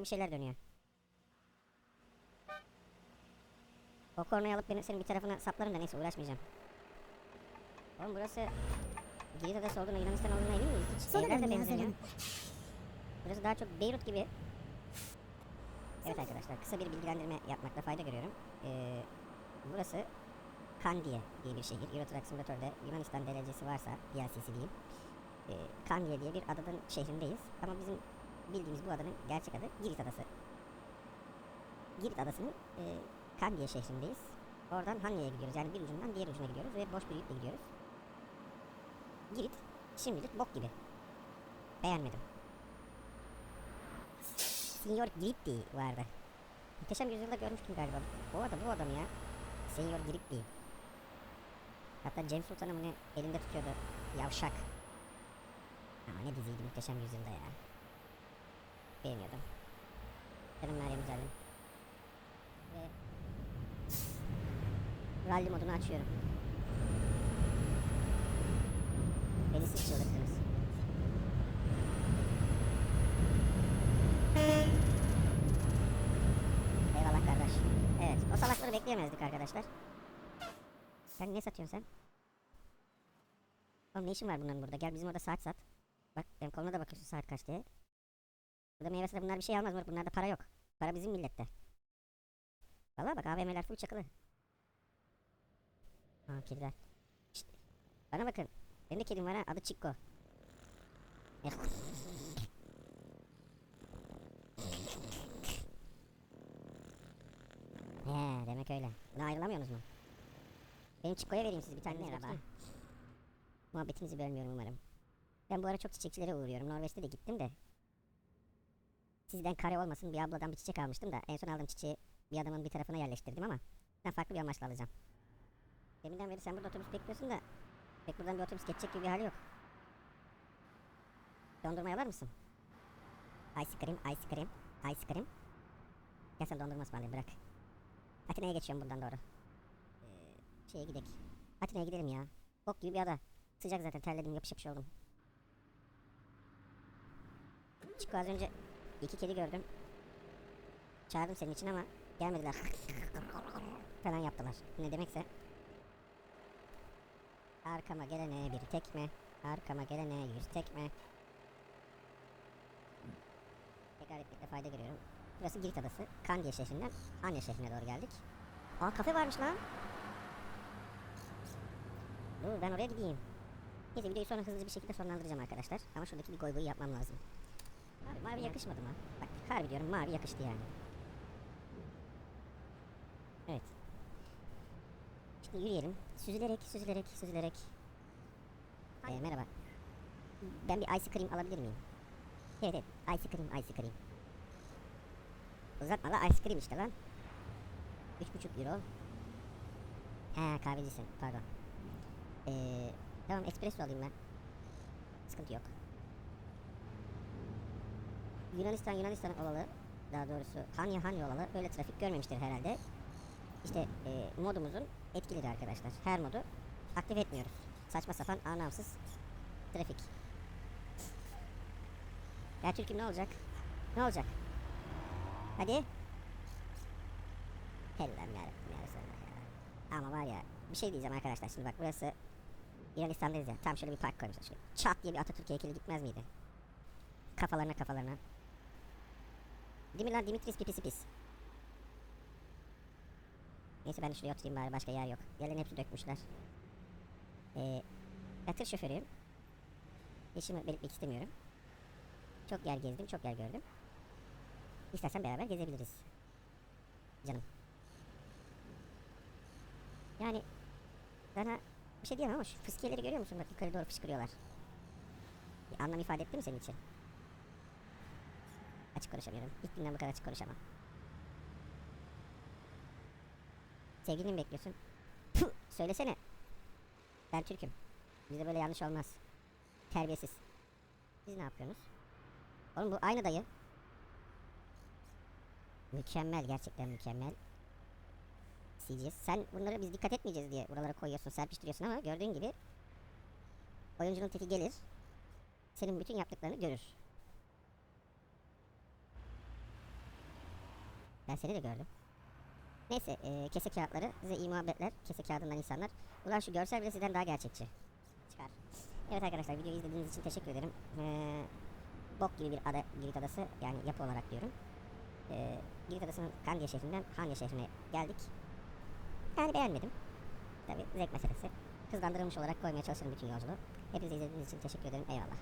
bir şeyler dönüyor. O kornayı alıp benim senin bir tarafına saplarım da neyse uğraşmayacağım. Oğlum burası Girit adası olduğuna Yunanistan olduğuna emin miyiz? Hiç Sonra evler de benzemiyor. Burası daha çok Beyrut gibi. Evet arkadaşlar kısa bir bilgilendirme yapmakta fayda görüyorum. Ee, burası Kandiye diye bir şehir. Euro Truck Simulator'da Yunanistan derecesi varsa DLC'si diyeyim. Ee, Kandiye diye bir adanın şehrindeyiz. Ama bizim bildiğimiz bu adanın gerçek adı Girit Adası. Girit Adası'nın e, Kandiye şehrindeyiz. Oradan Hanya'ya gidiyoruz. Yani bir ucundan diğer ucuna gidiyoruz ve boş bir yükle gidiyoruz. Girit şimdilik bok gibi. Beğenmedim. Senior Giritti vardı. Muhteşem Yüzyılda görmüştüm galiba. O adam bu adam ya. Senior Giritti. Hatta Cem Sultan'ı ne elinde tutuyordu. Yavşak. Ama ne diziydi Muhteşem Yüzyılda ya. Beğeniyordum. Canım Meryem Güzel'im. Ve Rally modunu açıyorum. Beni siz çıldırttınız. Eyvallah kardeş. Evet, o salakları bekleyemezdik arkadaşlar. Sen ne satıyorsun sen? Oğlum ne işin var bunların burada? Gel bizim orada saat sat. Bak benim koluna da bakıyorsun saat kaç diye. Burada meyve sıra bunlar bir şey almaz moruk. Bunlarda para yok. Para bizim millette. Valla bak AVM'ler full çakılı. Ha kediler. Şşt. Bana bakın. Benim de kedim var ha. Adı Chico. He demek öyle. Buna ayrılamıyorsunuz mu? Benim Chico'ya vereyim siz bir tane merhaba. Muhabbetinizi bölmüyorum umarım. Ben bu ara çok çiçekçilere uğruyorum. Norveç'te de gittim de. Sizden kare olmasın bir abladan bir çiçek almıştım da en son aldığım çiçeği bir adamın bir tarafına yerleştirdim ama ben farklı bir amaçla alacağım. Deminden beri sen burada otobüs bekliyorsun da pek buradan bir otobüs geçecek gibi bir hali yok. Dondurma yalar mısın? Ice cream, ice cream, ice cream. Gel sen dondurma ısmarlayayım bırak. Atina'ya geçiyorum buradan doğru. Ee, şeye gidelim. Atina'ya gidelim ya. Bok gibi bir ada. Sıcak zaten terledim yapış yapış oldum. Çıkı az önce iki kedi gördüm. Çağırdım senin için ama gelmediler. falan yaptılar. Ne demekse. Arkama gelene bir tekme. Arkama gelene yüz tekme. Tekrar etmekte fayda görüyorum. Burası Girit Adası. Kandiye şehrinden Anya şehrine doğru geldik. Aa kafe varmış lan. Dur ben oraya gideyim. Neyse videoyu sonra hızlı bir şekilde sonlandıracağım arkadaşlar. Ama şuradaki bir goy goyu yapmam lazım. Mavi yakışmadı mı? Bak harbi diyorum mavi yakıştı yani. Evet. Şimdi yürüyelim. Süzülerek, süzülerek, süzülerek. Ee, merhaba. Ben bir ice cream alabilir miyim? Evet evet. Ice cream, ice cream. Uzatma la ice cream işte lan. 3,5 euro. Ha kahvecisin pardon. Ee, tamam espresso alayım ben. Sıkıntı yok. Yunanistan Yunanistan olalı daha doğrusu Hanya Hanya olalı böyle trafik görmemiştir herhalde. İşte e, modumuzun etkileri arkadaşlar. Her modu aktif etmiyoruz. Saçma sapan anlamsız trafik. Ya Türk'üm ne olacak? Ne olacak? Hadi. Hellam yarabbim ya. Ama var ya bir şey diyeceğim arkadaşlar şimdi bak burası Yunanistan'dayız ya. Tam şöyle bir park koymuşlar. Şöyle çat diye bir Atatürk heykeli gitmez miydi? Kafalarına kafalarına. Lan Dimitris pipisi pis. Neyse ben şuraya oturayım bari başka yer yok. Yerlerin hepsi dökmüşler. Ee, ben tır şoförüyüm. Yaşımı belirtmek istemiyorum. Çok yer gezdim, çok yer gördüm. İstersen beraber gezebiliriz. Canım. Yani sana bir şey diyemem ama şu fıskiyeleri görüyor musun? Bak yukarı doğru fışkırıyorlar. Bir anlam ifade etti mi senin için? Açık konuşamıyorum. İlk günden bu kadar açık konuşamam. Sevgilini mi bekliyorsun? Puh, söylesene. Ben Türk'üm. Bizde böyle yanlış olmaz. Terbiyesiz. Siz ne yapıyorsunuz? Oğlum bu aynı dayı. Mükemmel gerçekten mükemmel. CGS. Sen bunları biz dikkat etmeyeceğiz diye buralara koyuyorsun, serpiştiriyorsun ama gördüğün gibi oyuncunun teki gelir. Senin bütün yaptıklarını görür. Ben seni de gördüm. Neyse e, kese kağıtları size iyi muhabbetler. Kese kağıdından insanlar. Ulan şu görsel bile sizden daha gerçekçi. Çıkar. Evet arkadaşlar videoyu izlediğiniz için teşekkür ederim. Ee, bok gibi bir ada Girit Adası yani yapı olarak diyorum. Ee, Girit Adası'nın Kandia şehrinden Hanya şehrine geldik. Yani beğenmedim. Tabi zevk meselesi. Hızlandırılmış olarak koymaya çalışırım bütün yolculuğu. Hepinize izlediğiniz için teşekkür ederim. Eyvallah.